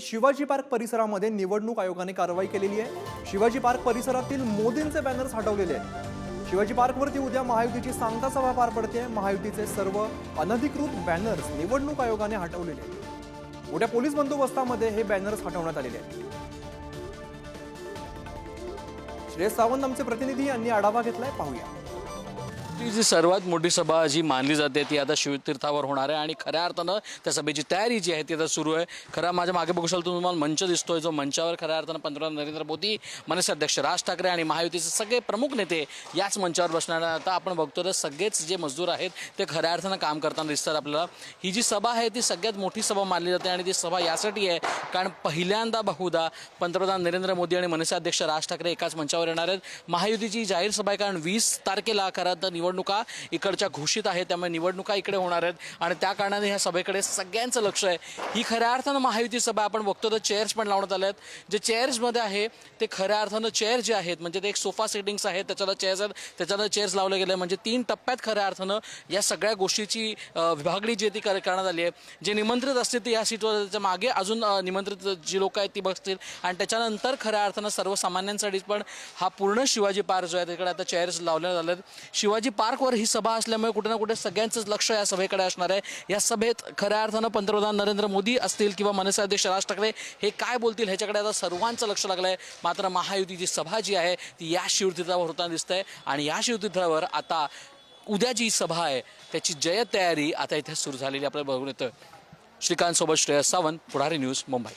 Shivaji park परिसरामध्ये निवडणूक आयोगाने कारवाई केलेली आहे. शिवाजी पार्क परिसरातील मोदींचे बॅनर्स हटवलेले आहेत. शिवाजी पार्कवरती उद्या महायुतीची सांगता सभा पार पडते. महायुतीचे सर्व अनधिकृत बॅनर्स निवडणूक आयोगाने हटवलेले आहेत. उद्या पोलीस बंदोबस्तामध्ये हे बॅनर्स हटवण्यात आलेले आहेत. श्रेयस सावंत आमचे प्रतिनिधी यांनी आढावा घेतलाय. पाहूया. ती जी सर्वात मोठी सभा जी मानली जाते ती आता शिवतीर्थावर होणार आहे. आणि खऱ्या अर्थानं त्या सभेची तयारी जी आहे ती आता सुरू आहे. खरं माझ्या मागे बघू शकतो तुम्हाला मंच दिसतोय जो मंचावर खऱ्या अर्थानं पंतप्रधान नरेंद्र मोदी मनसे अध्यक्ष राज ठाकरे आणि महायुतीचे सगळे प्रमुख नेते याच मंचावर बसणार आता आपण बघतो तर सगळेच जे मजदूर आहेत ते खऱ्या अर्थानं काम करताना दिसतात आपल्याला. ही जी सभा आहे ती सगळ्यात मोठी सभा मानली जाते आणि ती सभा यासाठी आहे कारण पहिल्यांदा बहुधा पंतप्रधान नरेंद्र मोदी आणि मनसे अध्यक्ष राज ठाकरे एकाच मंचावर येणार आहेत. महायुतीची जाहीर सभा आहे कारण वीस तारखेला खरं तर निवडणुका इकडच्या घोषित आहेत त्यामुळे निवडणुका इकडे होणार आहेत. आणि त्या कारणाने ह्या सभेकडे सगळ्यांचं लक्ष आहे. ही खऱ्या अर्थानं महायुती सभा आपण बघतो तर चेअर्स पण लावण्यात आल्या आहेत. जे चेअर्समध्ये आहे ते खऱ्या अर्थानं चेअर जे आहेत म्हणजे ते एक सोफा सेटिंग्स आहेत त्याच्याला चेअर्स आहेत त्याच्याला चेअर्स लावले गेले म्हणजे तीन टप्प्यात खऱ्या अर्थानं या सगळ्या गोष्टीची विभागणी जी ती करण्यात आली आहे. जे निमंत्रित असतील ते या सीटवर त्याच्यामागे अजून निमंत्रित जी लोक आहेत ती बसतील. आणि त्याच्यानंतर खऱ्या अर्थानं सर्वसामान्यांसाठी पण हा पूर्ण शिवाजी पार्क जो आहे तिकडे आता चेअर्स लावण्यात आले आहेत शिवाजी पार्कवर ही सभा असल्यामुळे कुठे ना कुठे सगळ्यांचंच लक्ष या सभेकडे असणार आहे. या सभेत खऱ्या अर्थानं पंतप्रधान नरेंद्र मोदी असतील किंवा मनसे अध्यक्ष राज ठाकरे हे काय बोलतील ह्याच्याकडे आता सर्वांचं लक्ष लागलं आहे मात्र महायुतीची सभा जी आहे ती या शिवतीर्थावर होताना दिसतंय. आणि या शिवतीर्थावर आता उद्या जी सभा आहे त्याची जय तयारी आता इथे सुरू झालेली आपल्याला बघून येतं. श्रीकांत सोबत श्रेयस सावंत पुढारी न्यूज मुंबई.